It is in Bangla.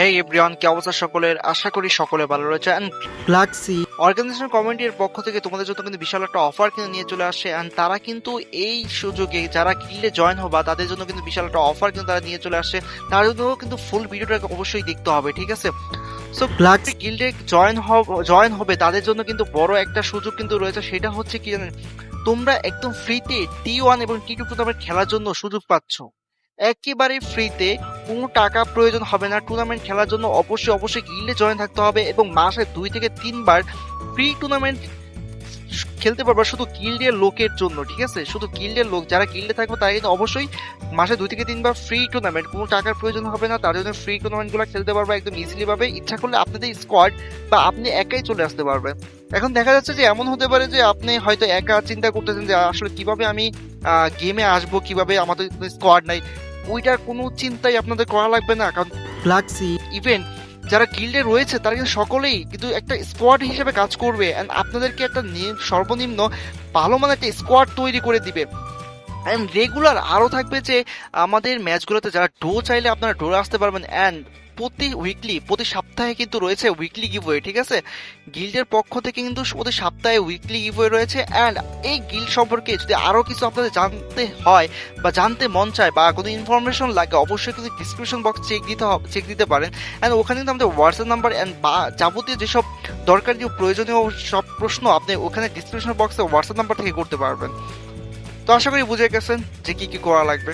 হেই এভরিওয়ান কি অবস্থা সকলের? আশা করি সকলে ভালো রয়েছে অ্যান্ড গ্লাক্সি অর্গানাইজেশন কমিটির পক্ষ থেকে তোমাদের জন্য কিন্তু বিশাল একটা অফার কিন্তু নিয়ে চলে আসে অ্যান্ড তারা কিন্তু এই সুযোগে যারা গিল্ডে জয়েন হবা তাদের জন্য কিন্তু বিশাল একটা অফার কিন্তু তারা নিয়ে চলে আসে তার জন্য কিন্তু ফুল ভিডিওটা অবশ্যই দেখতে হবে ঠিক আছে? সো গ্লাক্সি গিল্ডে জয়েন জয়েন হবে তাদের জন্য কিন্তু বড় একটা সুযোগ কিন্তু রয়েছে সেটা হচ্ছে কি জানেন? তোমরা একদম ফ্রিতে টি ওয়ান এবং টি টু টুর্নামেন্ট খেলার জন্য সুযোগ পাচ্ছ। একেবারে ফ্রিতে কোনো টাকা প্রয়োজন হবে না। টুর্নামেন্ট খেলার জন্য অবশ্যই অবশ্যই গিল্ডে জয়েন থাকতে হবে এবং মাসে দুই থেকে তিনবার ফ্রি টুর্নামেন্ট খেলতে পারবা শুধু গিল্ডের লোকের জন্য, ঠিক আছে? শুধু গিল্ডের লোক, যারা গিল্ডে থাকবে তারা কিন্তু অবশ্যই মাসে দুই থেকে তিনবার ফ্রি টুর্নামেন্ট কোনো টাকার প্রয়োজন হবে না তার জন্য ফ্রি টুর্নামেন্টগুলো খেলতে পারবা একদম ইজিলি ভাবে। ইচ্ছা করলে আপনাদের স্কোয়াড বা আপনি একাই চলে আসতে পারবেন। এখন দেখা যাচ্ছে যে এমন হতে পারে যে আপনি হয়তো একা চিন্তা করতেছেন যে আসলে কীভাবে আমি গেমে আসব, কীভাবে আমাদের স্কোয়াড নাই। ওইটার কোনো চিন্তাই আপনাদের করা লাগবে না কারণ গ্লাক্সি ইভেন যারা গিল্ডে রয়েছে তারা কিন্তু সকলেই কিন্তু একটা স্কোয়াড হিসেবে কাজ করবে অ্যান্ড আপনাদেরকে একটা সর্বনিম্ন ভালো মানে একটা স্কোয়াড তৈরি করে দিবে। অ্যান্ড রেগুলার আরও থাকবে যে আমাদের ম্যাচগুলোতে যারা ডো চাইলে আপনারা ডোরে আসতে পারবেন অ্যান্ড প্রতি উইকলি প্রতি সপ্তাহে কিন্তু রয়েছে উইকলি গিভওয়ে ঠিক আছে? গিল্ডের পক্ষ থেকে কিন্তু প্রতি সপ্তাহে উইকলি গিভওয়ে রয়েছে অ্যান্ড এই গিল্ড সম্পর্কে যদি আরও কিছু আপনাদের জানতে হয় বা জানতে মন চায় বা কোনো ইনফরমেশন লাগে, অবশ্যই কিন্তু ডিসক্রিপশন বক্স চেক দিতে হবে চেক দিতে পারেন। অ্যান্ড ওখানে কিন্তু আমাদের হোয়াটসঅ্যাপ নাম্বার অ্যান্ড বা যাবতীয় যেসব দরকারি প্রয়োজনীয় সব প্রশ্ন আপনি ওখানে ডিসক্রিপশন বক্সে হোয়াটসঅ্যাপ নাম্বার থেকে করতে পারবেন। তো আশা করি বুঝে গেছেন যে কী কী করা লাগবে।